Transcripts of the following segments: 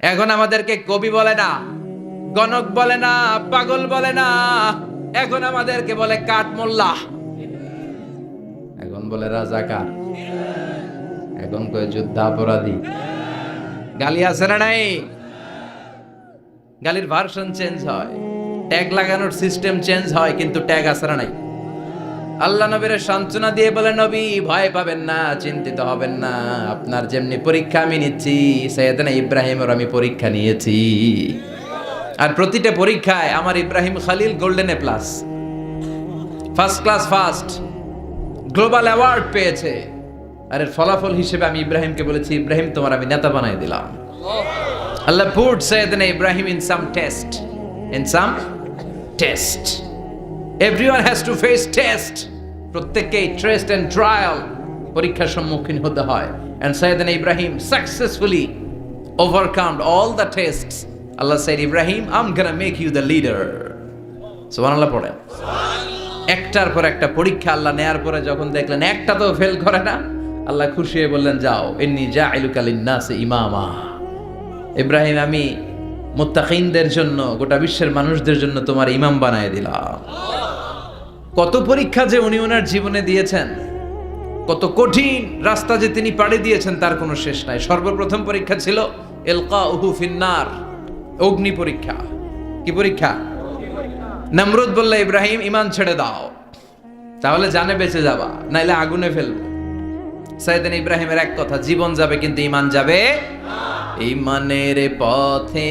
এখন আমাদেরকে কবি বলে না, গণক বলে না, পাগল বলে না, এখন আমাদেরকে বলে কাঠ মোল্লা। এখন বলে রাজা রাজাকার। এখন কয়ে যুদ্ধাপরাধী গালি আছে না নাই? গালির ভার্সন চেঞ্জ হয়। ট্যাগ লাগানোর সিস্টেম চেঞ্জ হয়, কিন্তু ট্যাগ আছে না নাই? আল্লাহ নবীর সান্ত্বনা দিয়ে বলে, নবী, ভয় পাবেন না, চিন্তিত হবেন না। আপনার যেমনি পরীক্ষা আমি নিচ্ছি, সৈয়দনা ইব্রাহিমের আমি পরীক্ষা নিয়েছি। আর প্রতিটা পরীক্ষায় আমার Ibrahim Khalil golden A plus. First class first. Global award পেয়েছে। আর এর ফলাফল হিসেবে আমি ইব্রাহিমকে বলেছি, ইব্রাহিম, তোমার আমি নেতা বানাই দিলাম। Allah put Sayyidna Ibrahim in some test. In some test. Everyone has to face test প্রত্যেককেই ট্রেস্ট এন্ড ট্রায়াল পরীক্ষার সম্মুখীন হতে হয়। And Sayyidna Ibrahim successfully overcomed all the tests Allah said Ibrahim I am gonna make you the leader সুবহানাল্লাহ পড়েন। একটার পর একটা পরীক্ষা আল্লাহ নেয়ার পরে যখন দেখলেন একটা তো ফেল করে না, আল্লাহ খুশি হয়ে বললেন, যাও এন্নি জাইলুকা লিন্নাসি ইমামা। ইব্রাহিম, আমি মুত্তাকিনদের জন্য, গোটা বিশ্বের মানুষদের জন্য তোমার ইমাম বানায় দিলাম। কত পরীক্ষা যে উনি ওনার জীবনে দিয়েছেন, কত কঠিন রাস্তা যে তিনি পাড়ি দিয়েছেন, তার কোনো শেষ নাই। সর্বপ্রথম পরীক্ষা ছিল এলকা উহু ফিন্নার, অগ্নি পরীক্ষা। কি পরীক্ষা? নমরুদ বললে, ইব্রাহিম ইমান ছেড়ে দাও। তাহলে জানে বেঁচে যাবা, নাইলে আগুনে ফেলব। সাইদিন ইব্রাহিমের এক কথা, জীবন যাবে, কিন্তু ইমান যাবে ইমানের পথে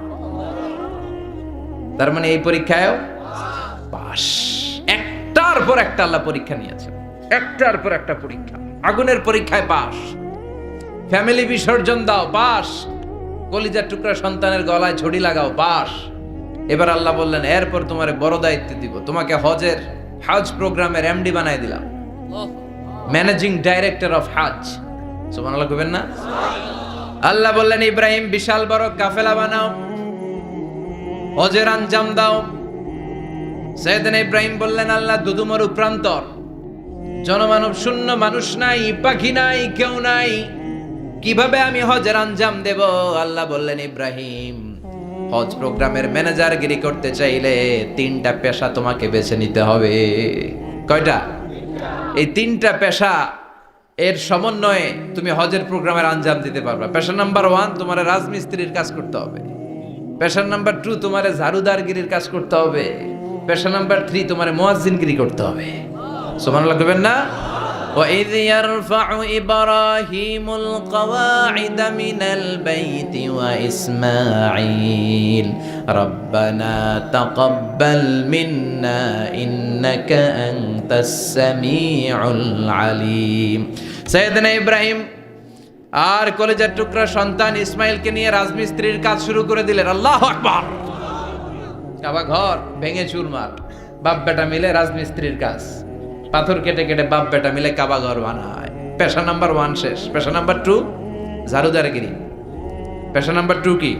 তার মানে এই পরীক্ষায় পাস একটার পর একটা আল্লাহ পরীক্ষা নিয়েছে একটার পর একটা পরীক্ষা। আগুনের পরীক্ষায় পাস ফ্যামিলি বিসর্জন দাও পাস কলিজার টুকরা সন্তানের গলায় ছড়ি লাগাও পাস এবার আল্লাহ বললেন, এরপর তোমার বড় দায়িত্ব দিব। তোমাকে হজের হাজ প্রোগ্রামের এমডি বানাই দিলাম। ম্যানেজিং ডাইরেক্টর অফ হাজ। সুবহানাল্লাহ কইবেন না? আল্লাহ বললেন, ইব্রাহিম, বিশাল বড় কাফেলা বানাও। হজের আঞ্জাম দাও। সৈয়দনা ইব্রাহিম বললেন, আল্লাহ দুদুমরু প্রান্তর। জনমানব শূন্য মানুষ নাই, পাখি নাই, কেউ নাই। কীভাবে আমি হজের আঞ্জাম দেব? আল্লাহ বললেন, ইব্রাহিম, হজ প্রোগ্রামের ম্যানেজারগিরি করতে চাইলে তিনটা পেশা তোমাকে বেছে নিতে হবে। কয়টা? এই তিনটা পেশা, এর সমন্বয়ে তুমি হজের প্রোগ্রামের আঞ্জাম দিতে পারবে। পেশা নাম্বার ওয়ান, তোমার রাজমিস্ত্রির কাজ করতে হবে। পেশা নাম্বার টু তোমার ঝাড়ুদারগিরির কাজ করতে হবে পেশা নাম্বার থ্রি তোমার মোয়াজ্জিনগিরি করতে হবে সোমান লাগবেন না وإذ يرفع إبراهيم القواعد من البيت وإسماعيل ربنا تقبل منا إنك أنت السميع العليم سيدنا إبراهيم আর কলেজের টুকরা সন্তান ইসমাইলকে নিয়ে রাজমিস্ত্রির কাজ শুরু করে দিলেন। আল্লাহ আকবার। ঘর ভেঙে চুরমার। বাপ বেটা মিলে রাজমিস্ত্রির কাজ। পাথর কেটে কেটে বাপ বেটা মিলে কাবা ঘর বানায়। পেশা নাম্বার ওয়ান শেষ। পেশা নাম্বার টু ঝাড়ুদারগিরি পেশা নাম্বার টু কি?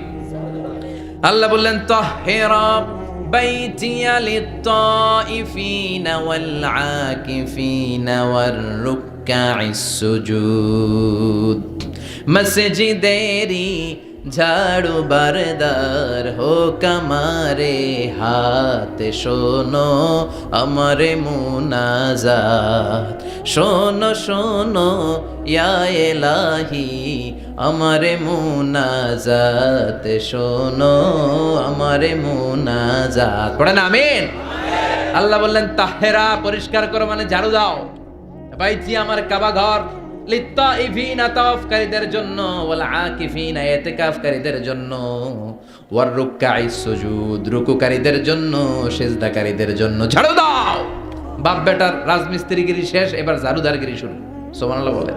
আল্লাহ বললেন, তহেরা বাইতিয়া ইফিনা ওয়াল আকিফিনা ওয়ার রুক মসজিদেরি ঝাড়ু বারদার হো কমারে হাত। শোনো আমারে মুনাজাত। শোনো শোনো এলাহি, আমারে মুনাজাত। শোনো আমারে মুনাজাত। পড়েন আমিন। আল্লাহ বললেন, তাহেরা পরিষ্কার করো মানে ঝাড়ু দাও। বাইজি আমার কাবা ঘর। লিত্তাইফিনা তাওয়াফকারীদের জন্য, ওয়াল আকিফিনা ইতিকাফকারীদের জন্য, ওয়ার রুকআই সুজুদ, রুকুকারীদের জন্য, সিজদাকারীদের জন্য। ঝাড়ু দাও! বাপ বেটার রাজমিস্ত্রিগিরি শেষ, এবার ঝাড়ুদারগিরি শুরু। সুবহানাল্লাহ বলে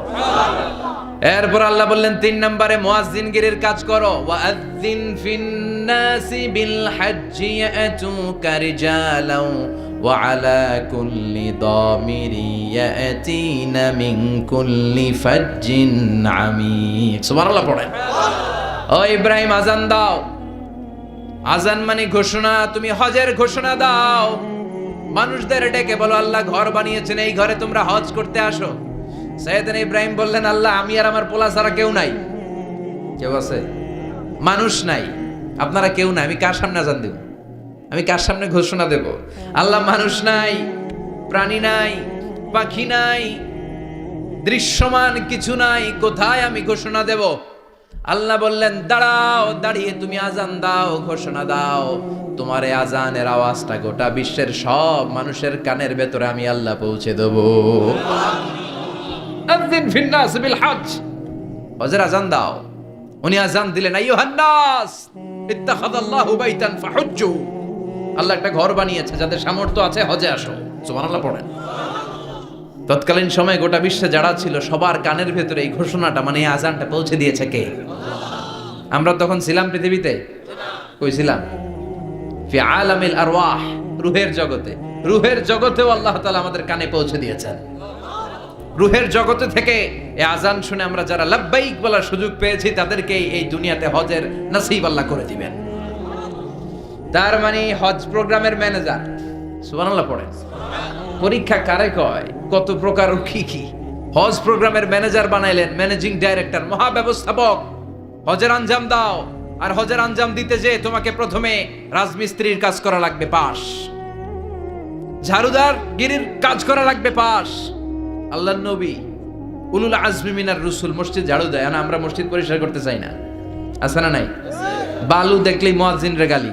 এরপর আল্লাহ বললেন, তিন নম্বরে মুয়াজ্জিনগিরির কাজ করো। ওয়াআযিন ফিন্নাসি বিল হজ্জি ইয়াতুকা রিজালাও وعلى كل ضامر يأتين من كل فج عميق সুবহান আল্লাহ পড়েন ও ইব্রাহিম আজান দাও আজান মানে ঘোষণা তুমি হজের ঘোষণা দাও মানুষদের ডেকে বলো আল্লাহ ঘর বানিয়েছেন এই ঘরে তোমরা হজ করতে আসো সৈয়দিন ইব্রাহিম বললেন আল্লাহ আমি আর আমার পোলা ছাড়া কেউ নাই কেউ আছে মানুষ নাই আপনারা কেউ নাই আমি কার সামনে আজান দেব আমি কার সামনে ঘোষণা দেব? আল্লাহ মানুষ নাই প্রাণী নাই পাখি নাই দৃশ্যমান কিছু নাই কোথায় আমি ঘোষণা দেব? আল্লাহ বললেন দাঁড়াও দাঁড়িয়ে তুমি আজান দাও ঘোষণা দাও। তোমার এই আজানের আওয়াজটা গোটা বিশ্বের সব মানুষের কানের ভেতরে আমি আল্লাহ পৌঁছে দেবো। হজের আজান দাও। উনি আজান দিলেন আইয়ুহান নাস ইত্তাখাযাল্লাহু বাইতান ফাহুজ্জু। আল্লাহ একটা ঘর বানিয়েছে, যাদের সামর্থ্য আছে, হজে আসো। সুবহানাল্লাহ, পড়েন। তৎকালীন সময় গোটা বিশ্বে যারা ছিল, সবার কানের ভেতরে এই ঘোষণাটা মানে এই আজানটা পৌঁছে দিয়েছে কে? আমরা তখন ছিলাম পৃথিবীতে? ফি আলামিল আরওয়াহ, রুহের জগতে। রুহের জগতেও আল্লাহ তাআলা আমাদের কানে পৌঁছে দিয়েছেন। রুহের জগতে থেকে এই আজান শুনে আমরা যারা লাব্বাইক বলার সুযোগ পেয়েছি তাদেরকে এই দুনিয়াতে হজের নসিব আল্লাহ করে দিবেন। তার মানে হজ প্রোগ্রামের ম্যানেজার। সুবহানাল্লাহ পড়ে পরীক্ষা কারে কয়? কত প্রকার কি কি? হজ প্রোগ্রামের ম্যানেজার বানাইলেন, ম্যানেজিং ডাইরেক্টর, মহাব্যবস্থাপক। হজের আঞ্জাম দাও, আর হজের আঞ্জাম দিতে যে তোমাকে প্রথমে রাজমিস্ত্রির কাজ করা লাগবে পাশ। ঝাড়ুদার গিরির কাজ করা লাগবে পাশ। আল্লাহ নবী উলুল আজমি মিনার রসুল মসজিদ ঝাড়ু দেয়, না আমরা মসজিদ পরিষ্কার করতে চাই না। আছে না নাই? বালু দেখলেই মুয়াজ্জিন রেগালি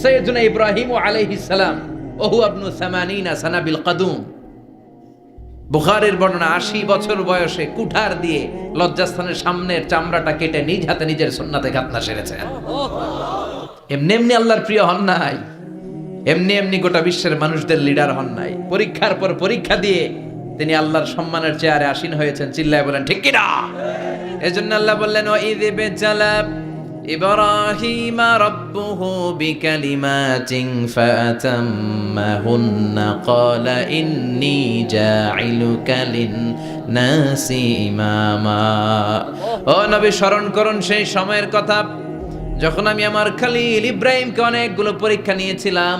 সৈয়দুনা ইব্রাহিম আলাইহিস সালাম, ওহু আবনু সামানিনা সানাবিল কাদুম। বুখারের বর্ণনা, আশি বছর বয়সে কুঠার দিয়ে লজ্জাস্থানের সামনের চামড়াটা কেটে নিজ হাতে নিজের সুন্নাতে খাতনা সেরেছেন এমনি এমনি আল্লাহর প্রিয় হন নাই। এমনি এমনি গোটা বিশ্বের মানুষদের লিডার হন নাই। পরীক্ষার পর পরীক্ষা দিয়ে তিনি আল্লাহর সম্মানের চেয়ারে আসীন হয়েছেন। চিল্লায় বলেন, ঠিক কিনা? এজন্য আল্লাহ বললেন ও ঈদে إبراهيم ربه بكلمات فأتمهن قال إني جاعلك للناس إماما ও নবী স্মরণ করুন সেই সময়ের কথা যখন আমি আমার খালিল ইব্রাহিমকে অনেকগুলো পরীক্ষা নিয়েছিলাম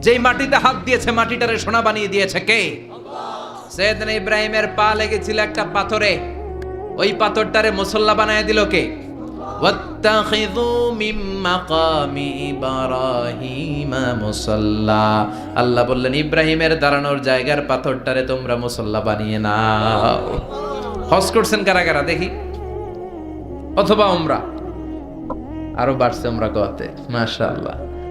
যেই মাটিতে হাত দিয়েছে, মাটিটারে সোনা বানিয়ে দিয়েছে কে? সেদিন ইব্রাহিমের পা লেগেছিল একটা পাথরে। ওই পাথরটারে মুসল্লা বানিয়ে দিল কে? আল্লাহ বললেন, ইব্রাহিমের দাঁড়ানোর জায়গার পাথরটারে তোমরা মুসল্লা বানিয়ে নাও। হস করছেন কারা কারা? দেখি। অথবা ওমরা আরও বাড়ছে ওমরা গোয়াতে, মাশাআল্লাহ।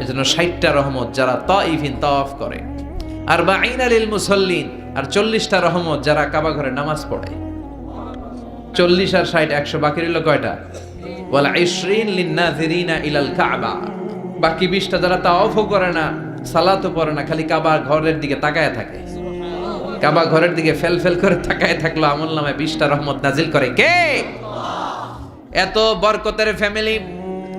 এজন্য ষাটটা রহমত যারা তইফিন তাওয়াফ করে। আর বা আইন মুসল্লিন, আর চল্লিশটা রহমত যারা কাবা ঘরে নামাজ পড়ে। চল্লিশ আর ষাট একশো, বাকি রইল কয়টা? ওয়ালা ইশরিন লিন্নাযিরিনা ইলাল কাবা। বাকি বিশটা যারা করে না, সালাতও পড়ে না, খালি কাবা ঘরের দিকে তাকায় থাকে। কাবা ঘরের দিকে ফেল ফেল করে তাকায় থাকল, আমল নামে বিশটা রহমত নাজিল করে কে? এত বরকতের ফ্যামিলি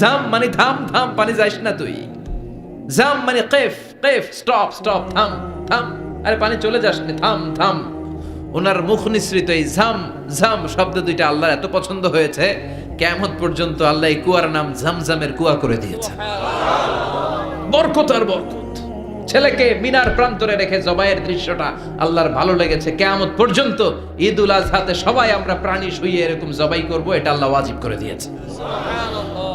জাম মানে থাম থাম পানি যাইস না তুই। জাম মানে কেফ কেফ, স্টপ স্টপ থাম থাম আরে পানি চলে যাস না থাম থাম ওনার মুখ নিঃসৃত এই ঝাম ঝাম শব্দ দুইটা আল্লাহর এত পছন্দ হয়েছে কেমন পর্যন্ত আল্লাহ এই কুয়ার নাম ঝামঝামের কুয়া করে দিয়েছে। বরকত আর বরকত। ছেলেকে মিনার প্রান্তরে রেখে জবাইয়ের দৃশ্যটা আল্লাহর ভালো লেগেছে। কেয়ামত পর্যন্ত ঈদ উল আজহাতে সবাই আমরা প্রাণী শুয়ে এরকম জবাই করব, এটা আল্লাহ ওয়াজিব করে দিয়েছে।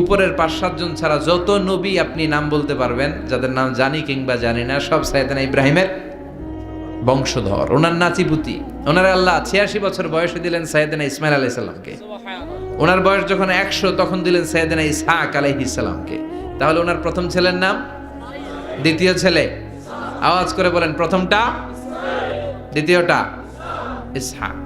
উপরের পাঁচ সাতজন ছাড়া যত নবী আপনি নাম বলতে পারবেন যাদের নাম জানি কিংবা জানি না সব সাইদানা ইব্রাহিমের বংশধর ওনার নাতিপুতি। ওনার আল্লাহ ছিয়াশি বছর বয়সে দিলেন সাইদানা ইসমাইল আলাইসাল্লামকে ওনার বয়স যখন একশো তখন দিলেন সাইদানা ইসহাক আলাইহিসাল্লামকে তাহলে ওনার প্রথম ছেলের নাম? দ্বিতীয় ছেলে? আওয়াজ করে বলেন প্রথমটা? দ্বিতীয়টা? ইসহাক।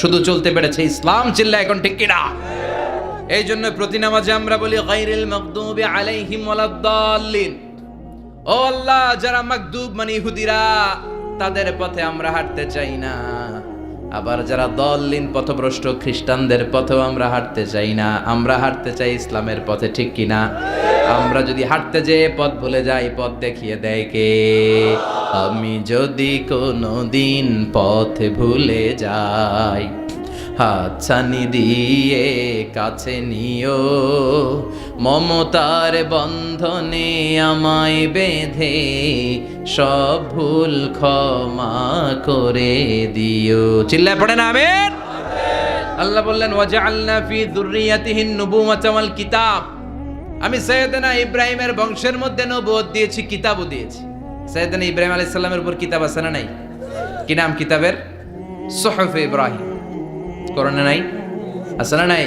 শুধু চলতে পেরেছে ইসলাম, চিল্লা এখন ঠিক কিনা? এই জন্য প্রতি নামাজে আমরা বলি গাইরিল মাগদুবি আলাইহিম ওয়ালাদ্দাল্লিন ও আল্লাহ, যারা মাকদুব মানে ইহুদিরা, তাদের পথে আমরা হাঁটতে চাই না। আবার যারা দললিন পথভ্রষ্ট খ্রিস্টানদের পথেও আমরা হাঁটতে চাই না, আমরা হাঁটতে চাই ইসলামের পথে, ঠিক কিনা আমরা যদি হাঁটতে যেয়ে পথ ভুলে যাই, পথ দেখিয়ে দেয় কে? আমি যদি কোনো দিন পথ ভুলে যাই হাতছানি দিয়ে কাছে নিও, মমতার বন্ধনে আমায় বেঁধে সব ভুল ক্ষমা করে দিও। চিল্লায় পড়ে না, আমেন? আল্লাহ বললেন, ওয়াজআলনা ফি যুররিয়াতিহিন নুবুওয়াতা ওয়াল কিতাব। আমি সৈয়দনা ইব্রাহিমের বংশের মধ্যে নবুয়ত দিয়েছি, কিতাবও দিয়েছি। সৈয়দনা ইব্রাহিম আলাইহিস সালামের উপর কিতাব আছে না নাই? কি নাম কিতাবের? সুহফ ইব্রাহিম। কোরআনে নাই? আছে না নাই?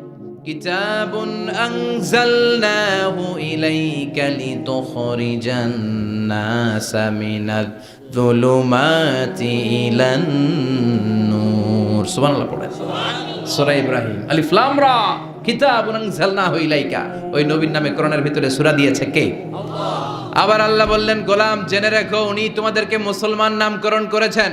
كتاب أنزلناه إليك لتخرج الناس من الظلمات إلى النور সুবহান আল্লাহ পড়ে সূরা ইব্রাহিম আলিফ লাম রা কিতাবুন আনজালনাহু ইলাইকা ওই নবীর নামে কোরআনের ভিতরে সূরা দিয়েছে কে আবার আল্লাহ বললেন গোলাম জেনে রাখো উনি তোমাদেরকে মুসলমান নামকরণ করেছেন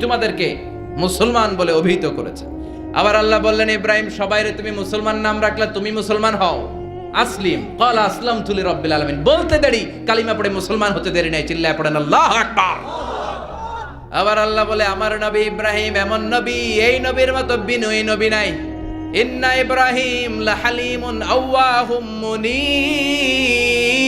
তোমাদেরকে মুসলমান বলে অভিহিত করেছেন। আবার আল্লাহ বললেন, ইব্রাহিম সবাইরে তুমি মুসলমান নাম রাখলে তুমি মুসলমান হও। আসলিম, ক্বাল আসলাম তুলি রব্বিল আলামিন। বলতে দেরি, কালিমা পড়ে মুসলমান হতে দেরি নাই, চিল্লায় পড়েন, আল্লাহু আকবার। আবার আল্লাহ বলে, আমার নবী ইব্রাহিম এমন নবী, এই নবীর মতো বিনয়ী নবী নাই। ইন্না ইব্রাহিম লাহালিমুন আওয়াহুম মুনিব।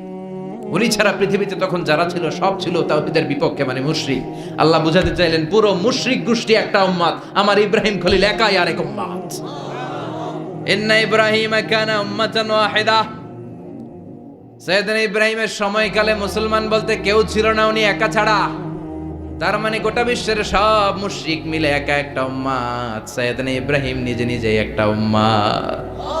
উনি ছাড়া পৃথিবীতে তখন যারা ছিল, সব ছিল তাওহীদের বিপক্ষে মানে মুশরিক। আল্লাহ বুঝাতে চাইলেন, পুরো মুশরিক গোষ্ঠী একটা উম্মাত আমার ইব্রাহিম খলিল একাই আরেক উম্মাত ইন্না ইব্রাহিম কানা উম্মাতান ওয়াহিদা। ইব্রাহিমের সময়কালে মুসলমান বলতে কেউ ছিল না উনি একা ছাড়া। তার মানে গোটা বিশ্বের সব মুশরিক মিলে একা একটা উম্মাত সৈয়দনা ইব্রাহিম নিজে নিজেই একটা উম্মাত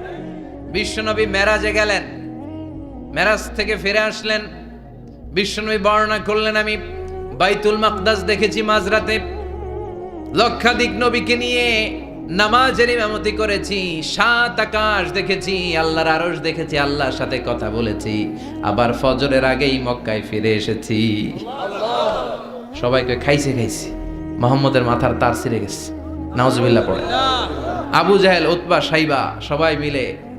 বিশ্বনবী মেরাজে গেলেন। মেরাজ থেকে ফিরে আসলেন। বিশ্বনবী বর্ণনা করলেন, আমি বাইতুল মাকদাস দেখেছি মাঝরাতে। লক্ষাধিক নবীকে নিয়ে নামাজের ইমামতি করেছি। সাত আকাশ দেখেছি, আল্লাহর আরশ দেখেছি, আল্লাহর সাথে কথা বলেছি। আবার ফজরের আগেই মক্কায় ফিরে এসেছি। সবাইকে খাইছে খাইছে। মোহাম্মদের মাথার তার ছিঁড়ে গেছে। নাউজুবিল্লাহ পড়ে। আবু জাহেল, উতবা, সাইবা, সবাই মিলে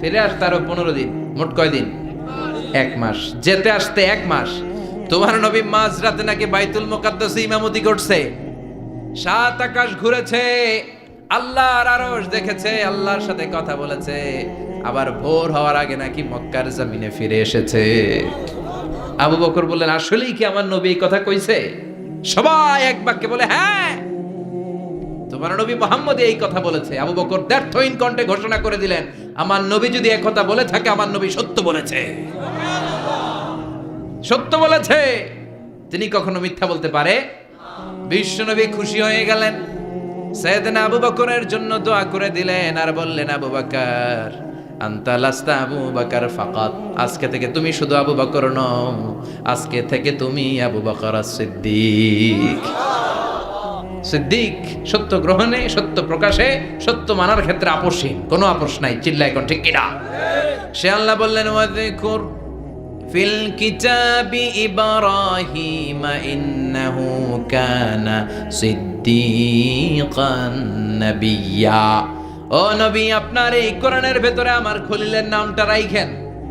ফিরে আসতে আরও পনেরো দিন, মোট কয় দিন? এক মাস। যেতে আসতে এক মাস। তোমার নবী মাঝরাতে নাকি বাইতুল মুকাদ্দাসে ইমামতি করছে। সাত আকাশ ঘুরেছে, আল্লাহর আরশ দেখেছে, আল্লাহর সাথে কথা বলেছে। আবার ভোর হওয়ার আগে নাকি মক্কার জমিনে ফিরে এসেছে। আবু বকর বললেন, আসলেই কি আমার নবী এই কথা কইছে? সবাই এক বাক্যে বলে হ্যাঁ তোমার নবী মোহাম্মদ এই কথা বলেছে। আবু বকর ব্যর্থহীন কণ্ঠে ঘোষণা করে দিলেন আমার নবী যদি এক কথা বলে থাকে, আমার নবী সত্য বলেছে। সত্য বলেছে। তিনি কখনো মিথ্যা বলতে পারে? বিশ্বনবী খুশি হয়ে গেলেন। সৈয়দনা আবু বকরের জন্য দোয়া করে দিলেন আর বললেন, আবু বাকার, আন্তা লাস্তা আবু বকর ফাকাত। আজকে থেকে তুমি শুধু আবু বকর নও, আজকে থেকে তুমি আবু বকর সিদ্দিক সিদ্দিক সত্য গ্রহণে, সত্য প্রকাশে, সত্য মানার ক্ষেত্রে আপোষহীন। কোনো আপোষ নাই চিল্লা এখন ঠিক কিনা? সে আল্লাহ বললেন ফিল কিতাবি ইব্রাহিম, ইন্নাহু কানা সিদ্দিকান নাবিয়্যা ও নবী, আপনার এই কোরআনের ভেতরে আমার খলিলের নামটা রাইখেন।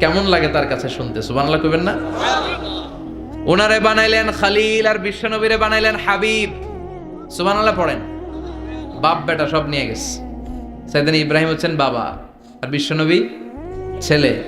কেমন লাগে তার কাছে শুনতে? সুবানলা কইবেন না? ওনারে বানাইলেন খালিল আর বিশ্বনবীরে বানাইলেন হাবিব। সুবানাল্লাহ পড়েন। বাপ বেটা সব নিয়ে গেছে। সেদিন ইব্রাহিম হচ্ছেন বাবা আর বিশ্বনবী ছেলে।